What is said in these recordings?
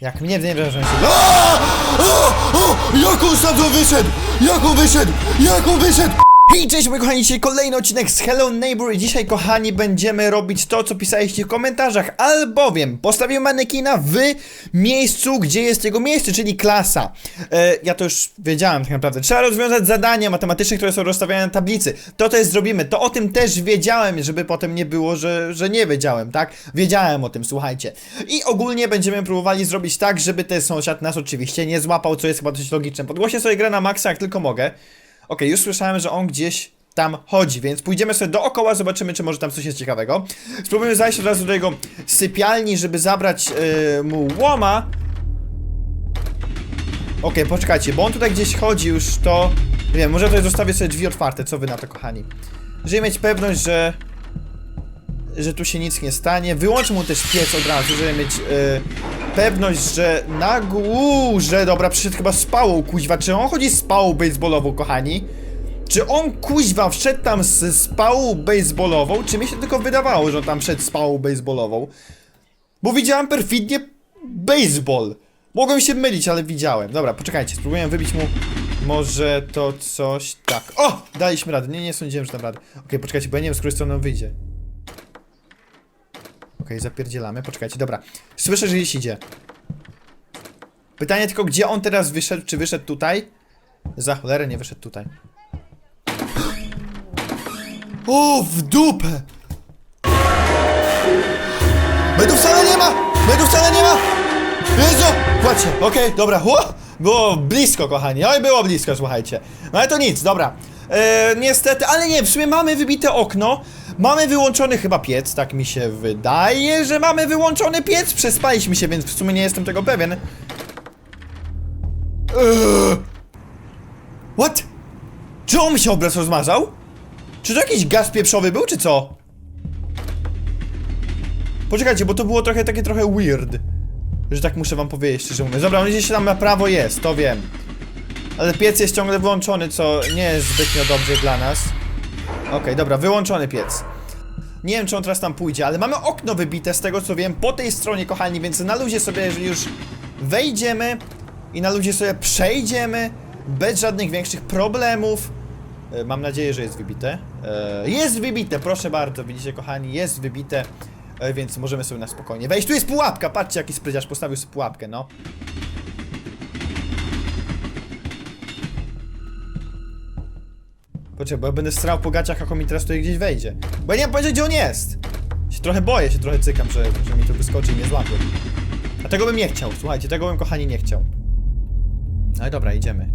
Jak mnie nie on się... O! O! O! Jak on stamtąd wyszedł? Jak on wyszedł? Jak on wyszedł? Hej, cześć moi kochani, dzisiaj kolejny odcinek z Hello Neighbor i dzisiaj kochani będziemy robić to, co pisaliście w komentarzach, albowiem postawiłem manekina w miejscu, gdzie jest jego miejsce, czyli klasa. E, ja to już wiedziałem tak naprawdę. Trzeba rozwiązać zadania matematyczne, które są rozstawiane na tablicy. To też zrobimy, to o tym też wiedziałem, żeby potem nie było, że, że nie wiedziałem, tak? Wiedziałem o tym, słuchajcie. I ogólnie będziemy próbowali zrobić tak, żeby ten sąsiad nas oczywiście nie złapał, co jest chyba dość logiczne. Podgłośnie sobie grę na maksa, jak tylko mogę. Okej, już słyszałem, że on gdzieś tam chodzi, więc pójdziemy sobie dookoła, zobaczymy, czy może tam coś jest ciekawego. Spróbujemy zajść od razu do jego sypialni, żeby zabrać yy, mu łoma. Okej, poczekajcie, bo on tutaj gdzieś chodzi już, to... Nie wiem, może tutaj zostawię sobie drzwi otwarte, co wy na to, kochani? Żeby mieć pewność, że... Że tu się nic nie stanie. Wyłączę mu też piec od razu, żeby mieć yy, pewność, że na górze... Dobra, przyszedł chyba z pałą, kuźwa. Czy on chodzi z pałą baseballową, kochani? Czy on kuźwa wszedł tam z, z pałą baseballową, czy mi się tylko wydawało, że on tam wszedł z pałą baseballową? Bo widziałem perfidnie baseball. Mogłem się mylić, ale widziałem. Dobra, poczekajcie, spróbuję wybić mu może to coś tak. O! Daliśmy radę. Nie, nie sądziłem, że dam radę. Okej, poczekajcie, bo ja nie wiem, z której strony on wyjdzie. Okej, zapierdzielamy. Poczekajcie, dobra. Słyszę, że gdzieś idzie. Pytanie tylko, gdzie on teraz wyszedł? Czy wyszedł tutaj? Za cholerę nie wyszedł tutaj. O, w dupę! Medu wcale nie ma! Medu wcale nie ma! Jezu! Płacie, okej, dobra. Ło! Było blisko, kochani. Oj, było blisko, słuchajcie. No ale to nic, dobra. E, niestety, ale nie, w sumie mamy wybite okno. Mamy wyłączony chyba piec, tak mi się wydaje, że mamy wyłączony piec. Przespaliśmy się, więc w sumie nie jestem tego pewien. Eee. What? Czy on mi się obraz rozmazał? Czy to jakiś gaz pieprzowy był, czy co? Poczekajcie, bo to było trochę takie trochę weird. Że tak muszę wam powiedzieć, szczerze mówiąc. Dobra, on gdzieś tam na prawo jest, to wiem. Ale piec jest ciągle wyłączony, co nie jest zbytnio dobrze dla nas. Okej, dobra, wyłączony piec. Nie wiem, czy on teraz tam pójdzie, ale mamy okno wybite, z tego co wiem, po tej stronie, kochani, więc na luzie sobie, jeżeli już wejdziemy i na luzie sobie przejdziemy, bez żadnych większych problemów. E, Mam nadzieję, że jest wybite. E, Jest wybite, proszę bardzo, widzicie, kochani, jest wybite. E, Więc możemy sobie na spokojnie wejść. Tu jest pułapka, patrzcie, jaki spryciarz postawił sobie pułapkę, no. Poczekaj, bo ja będę strał po gaciach, jak on mi teraz tutaj gdzieś wejdzie. Bo ja nie mam pojęcia, gdzie on jest. Się trochę boję, się trochę cykam, że, że mi tu wyskoczy i mnie złapie. A tego bym nie chciał, słuchajcie, tego bym, kochani, nie chciał. No i dobra, idziemy.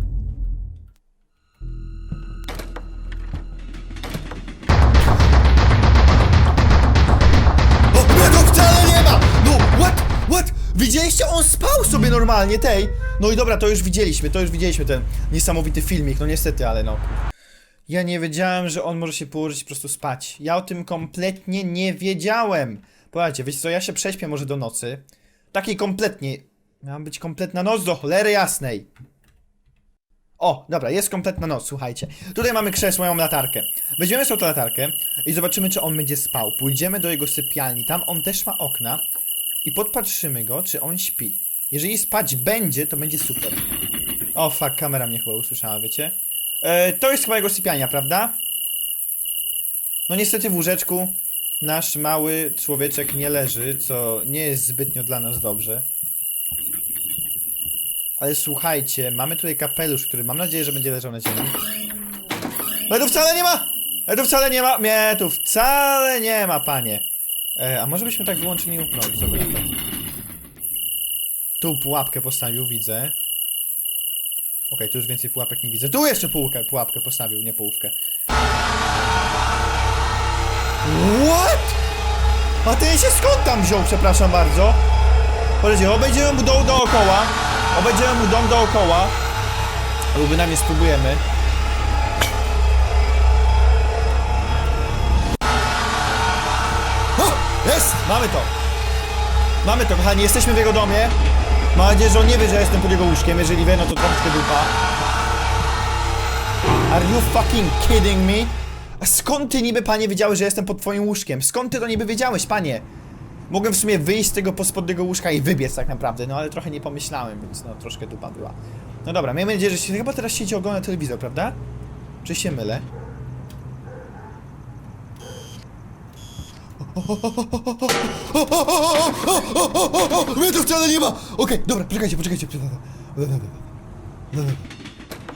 O, nie, to wcale nie ma! No, what? What? Widzieliście? On spał sobie normalnie, tej! No i dobra, to już widzieliśmy, to już widzieliśmy ten niesamowity filmik, no niestety, ale no. Ja nie wiedziałem, że on może się położyć i po prostu spać. Ja o tym kompletnie nie wiedziałem. Powiedzcie, wiecie co, ja się prześpię może do nocy. Takiej kompletnie. Miała być kompletna noc do cholery jasnej. O, dobra, jest kompletna noc, słuchajcie. Tutaj mamy krzesło, mam latarkę. Weźmiemy sobie tę latarkę i zobaczymy, czy on będzie spał. Pójdziemy do jego sypialni, tam on też ma okna i podpatrzymy go, czy on śpi. Jeżeli spać będzie, to będzie super. O, fuck, kamera mnie chyba usłyszała, wiecie? E, to jest chyba jego sypialnia, prawda? No niestety w łóżeczku nasz mały człowieczek nie leży, co nie jest zbytnio dla nas dobrze. Ale słuchajcie, mamy tutaj kapelusz, który mam nadzieję, że będzie leżał na ziemi. Ale tu wcale nie ma! Ale tu wcale nie ma! Nie, tu wcale nie ma, panie. E, a może byśmy tak wyłączyli prąd, co wy na to? Tu pułapkę postawił, widzę. Okej, tu już więcej pułapek nie widzę. Tu jeszcze pułkę, pułapkę postawił, nie połówkę. What? A ten się skąd tam wziął, przepraszam bardzo? Powiedzcie, obejdziemy mu dom dookoła. Obejdziemy mu dom dookoła. Albo bynajmniej spróbujemy. Jest! Mamy to! Mamy to, kochani, jesteśmy w jego domie. Mam nadzieję, że on nie wie, że jestem pod jego łóżkiem. Jeżeli wie, no to troszkę dupa. Are you fucking kidding me? Skąd ty niby, panie, wiedziałeś, że jestem pod twoim łóżkiem? Skąd ty to niby wiedziałeś, panie? Mogłem w sumie wyjść z tego pospodniego łóżka i wybiec tak naprawdę, no ale trochę nie pomyślałem, więc no troszkę dupa była. No dobra, miejmy nadzieję, że się chyba teraz siedzi ogląda telewizor, prawda? Czy się mylę? To wcale nie ma! Okej, dobra, poczekajcie, poczekajcie.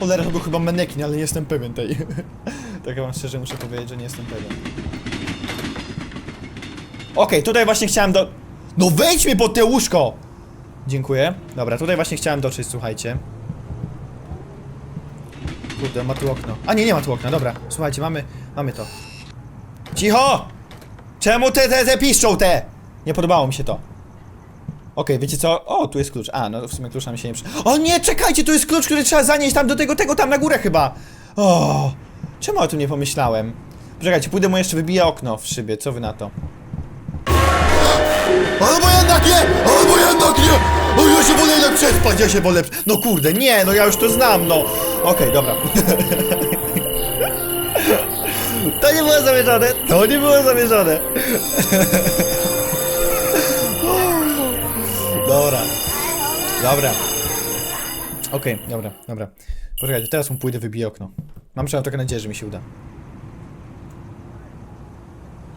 Cholera, to był chyba manekin, ale nie jestem pewien tej. tak wam szczerze muszę powiedzieć, że nie jestem pewien. Okej, tutaj właśnie chciałem do... No wejdź mi pod te łóżko! Dziękuję. Dobra, tutaj właśnie chciałem dotrzeć, słuchajcie. Kurde, ma tu okno. A nie, nie ma tu okna, dobra. Słuchajcie, mamy, mamy to. Cicho! Czemu te, te, te piszczą te? Nie podobało mi się to. Okej, wiecie co? O, tu jest klucz. A, no w sumie klucz nam się nie przy... O nie, czekajcie, tu jest klucz, który trzeba zanieść tam do tego, tego tam na górę chyba. O, czemu o tym nie pomyślałem? Poczekajcie, pójdę mu jeszcze wybiję okno w szybie, co wy na to? Albo jednak nie! Albo jednak nie! O, ja się wolę jednak przespać, ja się wolę... No kurde, nie, no ja już to znam, no! Okej, dobra. To nie było zamierzone, to nie było zamierzone. Dobra. Dobra. Okej, dobra, dobra. Poczekajcie, teraz mu pójdę, wybiję okno. Mam przynajmniej trochę nadzieję, że mi się uda.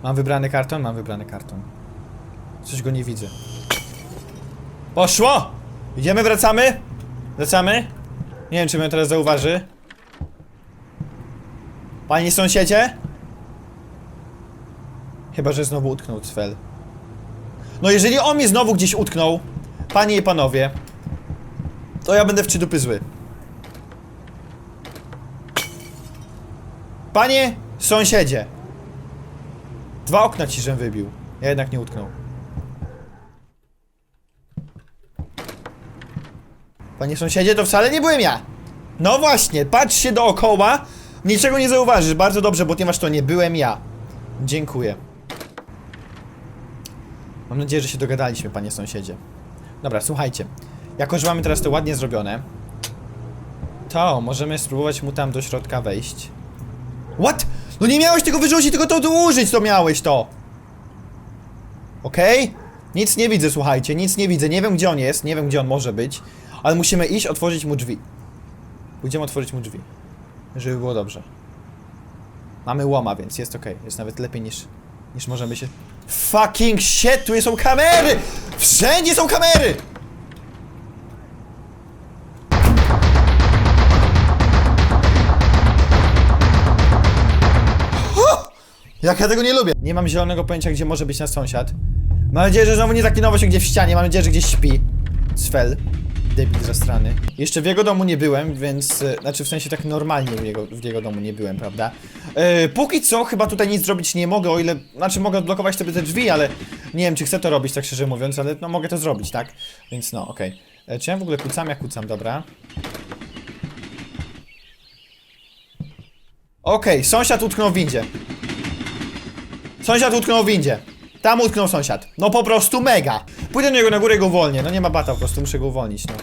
Mam wybrany karton? Mam wybrany karton. Coś go nie widzę. Poszło! Idziemy, wracamy? Wracamy? Nie wiem, czy mnie teraz zauważy. Panie sąsiedzie? Chyba, że znowu utknął cfel. No jeżeli on mnie znowu gdzieś utknął, panie i panowie, to ja będę w trzy dupy zły. Panie sąsiedzie. Dwa okna ci żem wybił. Ja jednak nie utknął. Panie sąsiedzie, to wcale nie byłem ja. No właśnie, patrz się dookoła. Niczego nie zauważysz. Bardzo dobrze, ponieważ to nie byłem ja. Dziękuję. Mam nadzieję, że się dogadaliśmy, panie sąsiedzie. Dobra, słuchajcie. Jako, że mamy teraz to ładnie zrobione, to możemy spróbować mu tam do środka wejść. What? No nie miałeś tego wyrzucić, tylko to użyć, to miałeś to! Okej? Nic nie widzę, słuchajcie, nic nie widzę. Nie wiem, gdzie on jest, nie wiem, gdzie on może być, ale musimy iść, otworzyć mu drzwi. Pójdziemy otworzyć mu drzwi. Żeby było dobrze. Mamy łoma, więc jest okej. Jest nawet lepiej niż, niż możemy się... Fucking shit, tu są kamery! Wszędzie są kamery! Jak ja tego nie lubię. Nie mam zielonego pojęcia, gdzie może być nasz sąsiad. Mam nadzieję, że znowu nie zaklinował się gdzieś w ścianie. Mam nadzieję, że gdzieś śpi. Sfel. Debil zastrany. Jeszcze w jego domu nie byłem, więc... e, Znaczy w sensie tak normalnie w jego, w jego domu nie byłem, prawda? E, póki co chyba tutaj nic zrobić nie mogę, o ile... Znaczy mogę odblokować sobie te drzwi, ale... Nie wiem, czy chcę to robić, tak szczerze mówiąc, ale no mogę to zrobić, tak? Więc no, okej. E, Czy ja w ogóle kucam? Ja kucam, dobra. Okej, sąsiad utknął w windzie. Sąsiad utknął w windzie. Tam utknął sąsiad. No po prostu mega. Pójdę do niego na górę i go uwolnię. No nie ma bata, po prostu muszę go uwolnić, no.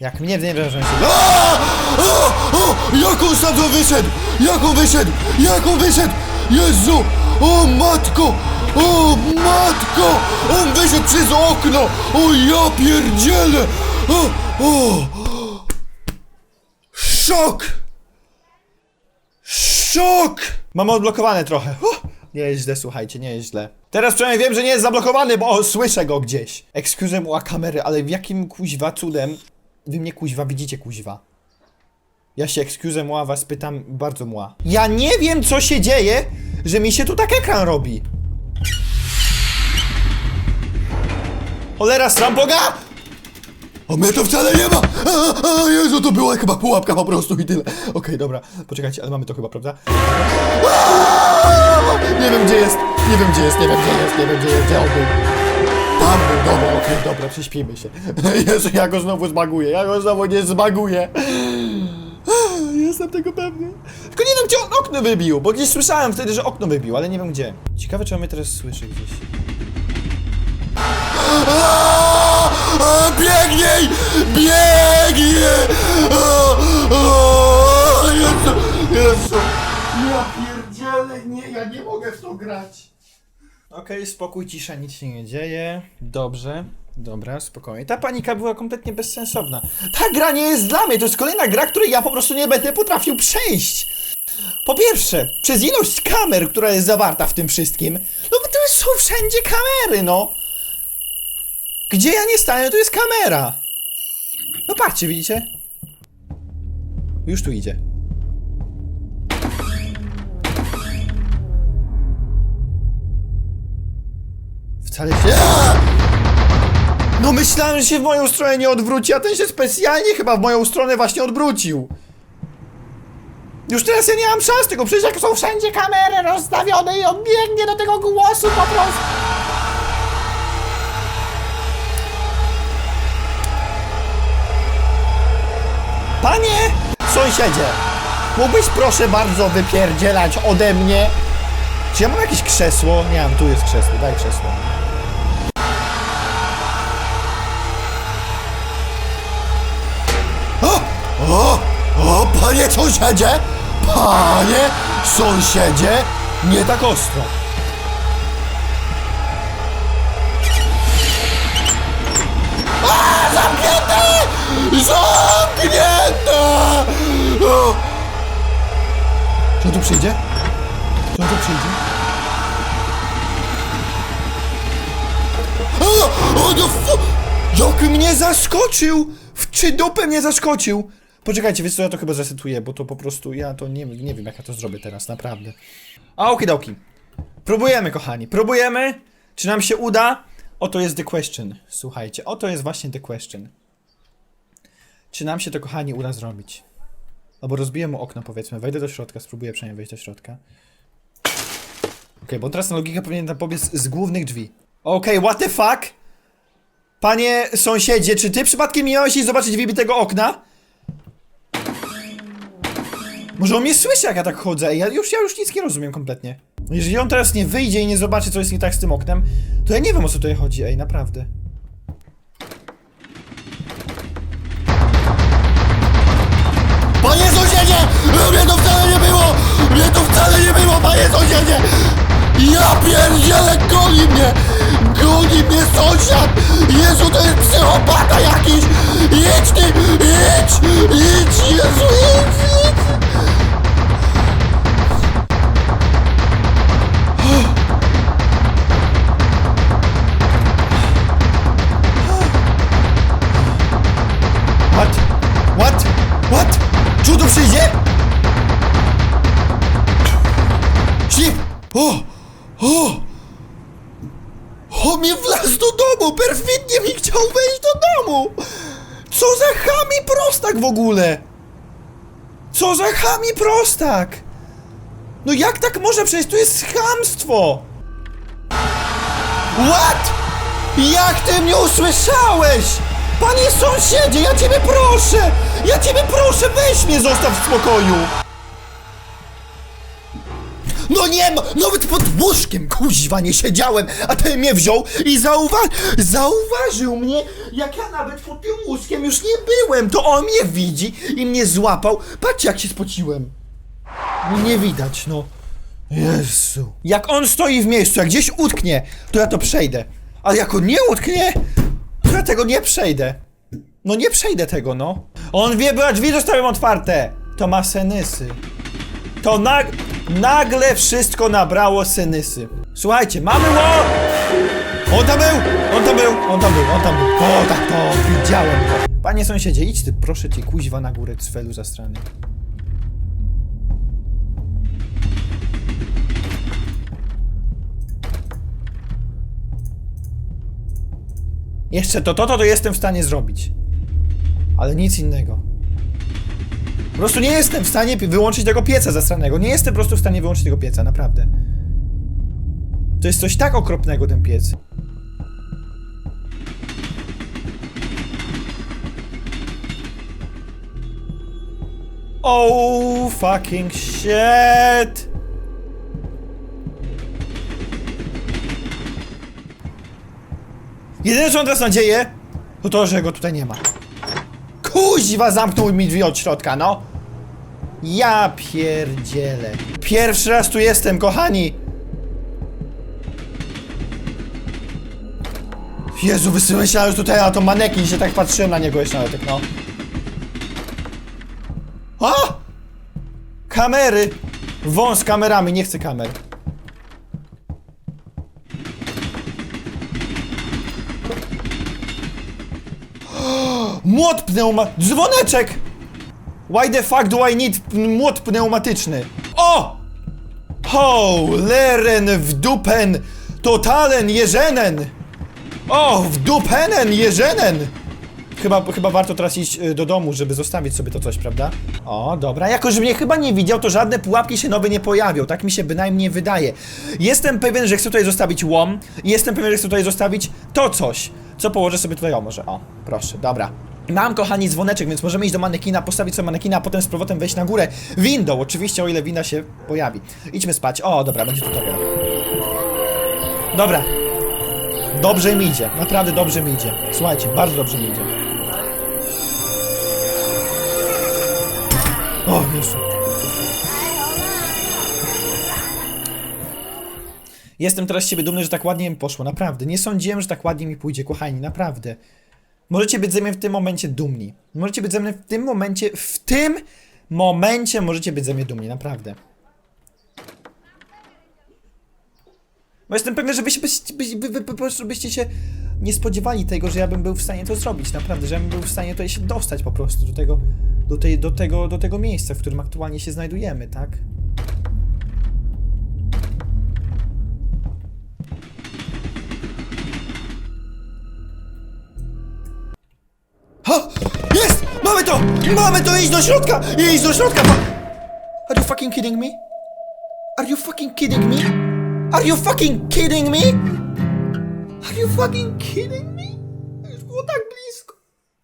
Jak mnie nie on się... Jak on stamtąd wyszedł! Jak on wyszedł! Jak on wyszedł! Jezu! O matko! O matko! On wyszedł przez okno! O ja pierdzielę! O! O! Szok! Szok! Mam odblokowane trochę. Uff, nie jest źle, słuchajcie, nie jest źle. Teraz przynajmniej wiem, że nie jest zablokowany, bo słyszę go gdzieś. Excuse mu a kamery, ale w jakim kuźwa cudem wy mnie kuźwa widzicie kuźwa? Ja się excuse moi was pytam bardzo moi. Ja nie wiem co się dzieje, że mi się tu tak ekran robi. Cholera, strampoga! O mnie to wcale nie ma! A, a, Jezu, to była chyba pułapka po prostu i tyle. Okej, dobra, poczekajcie, ale mamy to chyba, prawda? Aaa! Nie wiem gdzie jest, nie wiem gdzie jest, nie wiem gdzie jest, nie wiem gdzie jest, gdzie on był. Tam był, dobra, okej, dobra, prześpimy się. Jezu, ja go znowu zbaguję, ja go znowu nie zbaguję. Jestem tego pewny. Tylko nie wiem, gdzie on okno wybił, bo gdzieś słyszałem wtedy, że okno wybił, ale nie wiem gdzie. Ciekawe, czy on mnie teraz słyszy gdzieś. A, Biegnij! Biegnij! A, a, Jezu! Jezu! Ja pierdzielę, nie, ja nie mogę w to grać. Okej, spokój, cisza, nic się nie dzieje. Dobrze, dobra, spokojnie. Ta panika była kompletnie bezsensowna. Ta gra nie jest dla mnie, to jest kolejna gra, której ja po prostu nie będę potrafił przejść. Po pierwsze, przez ilość kamer, która jest zawarta w tym wszystkim, no bo to są wszędzie kamery, no. Gdzie ja nie stanę, to jest kamera. No patrzcie, widzicie? Już tu idzie. Wcale się... No myślałem, że się w moją stronę nie odwróci, a ten się specjalnie chyba w moją stronę właśnie odwrócił. Już teraz ja nie mam szans tego, przecież jak są wszędzie kamery rozstawione i on biegnie do tego głosu po prostu. Panie sąsiedzie, mógłbyś proszę bardzo wypierdzielać ode mnie? Czy ja mam jakieś krzesło? Nie mam, tu jest krzesło, daj krzesło. O! O! O, panie sąsiedzie! Panie sąsiedzie! Nie tak ostro. Zamknięte! Czy on tu przyjdzie? Czy on tu przyjdzie? O! O, no fu... Jak mnie zaskoczył! W czy dupę mnie zaskoczył! Poczekajcie, wiesz co, ja to chyba zresetuję, bo to po prostu, ja to nie, nie wiem jak ja to zrobię teraz, naprawdę. A okidoki. Próbujemy, kochani, próbujemy. Czy nam się uda? Oto jest the question. Słuchajcie, oto jest właśnie the question. Czy nam się to, kochani, uda zrobić? Albo rozbiję mu okno, powiedzmy, wejdę do środka, spróbuję przynajmniej wejść do środka. Okej, bo teraz na logikę powinien tam pobiec z głównych drzwi. Okej, what the fuck? Panie sąsiedzie, czy ty przypadkiem miałeś iść zobaczyć wybitego okna? Może on mnie słyszy, jak ja tak chodzę? Ja już, ja już nic nie rozumiem kompletnie. Jeżeli on teraz nie wyjdzie i nie zobaczy, co jest nie tak z tym oknem, to ja nie wiem, o co tutaj chodzi, ej, naprawdę. Ja pierdzielę, goni mnie! Goni mnie sąsiad! Jezu, to jest psychopata jakiś! Idź ty! Idź! Idź! Jezu, idź! Do domu! Perfidnie mi chciał wejść do domu! Co za chami prostak w ogóle? Co za chami prostak? No jak tak może przejść? Tu jest chamstwo! What? Jak ty mnie usłyszałeś? Panie sąsiedzie, ja ciebie proszę! Ja ciebie proszę, weź mnie, zostaw w spokoju! No nie ma, nawet pod łóżkiem kuźwa nie siedziałem, a ten mnie wziął i zauwa zauważył mnie, jak ja nawet pod tym łóżkiem już nie byłem, to on mnie widzi i mnie złapał. Patrzcie jak się spociłem. No nie widać, no. Jezu. Jak on stoi w miejscu, jak gdzieś utknie, to ja to przejdę. Ale jak on nie utknie, to ja tego nie przejdę. No nie przejdę tego, no. On wie, bo drzwi zostawiam otwarte. To ma senysy. To nag nagle wszystko nabrało senysy. Słuchajcie, mamy ło... On tam był! On tam był! On tam był! On tam był! O, tak to! Widziałem to! Panie sąsiedzie, idź ty, proszę cię, kuźwa na górę, cwelu zastrany. Jeszcze to, to, to, to jestem w stanie zrobić. Ale nic innego. Po prostu nie jestem w stanie wyłączyć tego pieca zastranego. Nie jestem po prostu w stanie wyłączyć tego pieca, naprawdę. To jest coś tak okropnego, ten piec. Oh, fucking shit! Jedyne, co mam teraz nadzieję, to to, że go tutaj nie ma. Kuźwa, zamknął mi drzwi od środka, no! Ja pierdzielę. Pierwszy raz tu jestem, kochani! Jezu, myślałem, że tutaj na to manekin, się tak patrzyłem na niego jeszcze nawet, no. A! Kamery! Wąs kamerami, nie chcę kamer. Młot pneuma... Dzwoneczek! Why the fuck do I need młot pneumatyczny? O! Holeren w dupen! Totalen jeżenen! O, w dupenen jeżenen! Chyba, chyba warto teraz iść y, do domu, żeby zostawić sobie to coś, prawda? O, dobra. Jako, że mnie chyba nie widział, to żadne pułapki się nowe nie pojawią. Tak mi się bynajmniej wydaje. Jestem pewien, że chcę tutaj zostawić łom. Jestem pewien, że chcę tutaj zostawić to coś, co położę sobie tutaj. O, może. O, proszę, dobra. Mam, kochani, dzwoneczek, więc możemy iść do manekina, postawić sobie manekina, a potem z powrotem wejść na górę. Windą, oczywiście, o ile winda się pojawi. Idźmy spać. O, dobra, będzie tutorial. Dobra. Dobrze mi idzie, naprawdę dobrze mi idzie. Słuchajcie, bardzo dobrze mi idzie. O, Jezu. Jestem teraz z siebie dumny, że tak ładnie mi poszło, naprawdę. Nie sądziłem, że tak ładnie mi pójdzie, kochani, naprawdę. Możecie być ze mnie w tym momencie dumni. Możecie być ze mnie w tym momencie, w tym momencie możecie być ze mnie dumni, naprawdę. Bo jestem pewien, że byście, byście, byście, by, by, by, po prostu byście się nie spodziewali tego, że ja bym był w stanie to zrobić, naprawdę, że ja bym był w stanie tutaj się dostać po prostu do tego, do, tej, do, tego, do tego miejsca, w którym aktualnie się znajdujemy, tak? Mamy to! Idź do środka! Idź do środka! Are you fucking kidding me? Are you fucking kidding me? Are you fucking kidding me? Are you fucking kidding me? Już było tak blisko.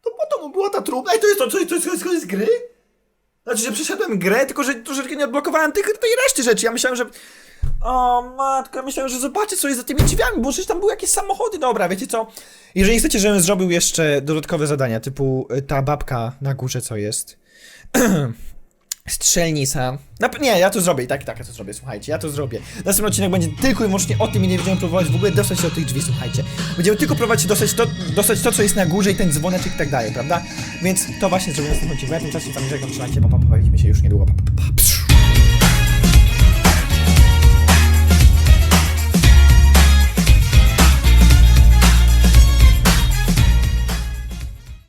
To po to była ta trumna. Ej, to jest to, to, to, jest, to, jest, to jest gry? Znaczy, że przeszedłem grę, tylko że troszeczkę nie odblokowałem tych, tej reszty rzeczy. Ja myślałem, że... O matka, myślałem, że zobaczę co jest za tymi drzwiami, bo przecież tam były jakieś samochody. Dobra, wiecie co? Jeżeli chcecie, żebym zrobił jeszcze dodatkowe zadania, typu y, ta babka na górze, co jest... Strzelnica. Nie, ja to zrobię tak, tak, ja to zrobię, słuchajcie, ja to zrobię. Następny odcinek będzie tylko i wyłącznie o tym i nie będziemy próbować w ogóle dostać się do tych drzwi, słuchajcie. Będziemy tylko próbować się dostać to, dostać to, co jest na górze i ten dzwoneczek i tak dalej, prawda? Więc to właśnie zrobimy w następnym odcinku. Ja tymczasem tam żegnam, trzymajcie, pa, pa, pa, się już niedługo, pa, pa, pa, pa.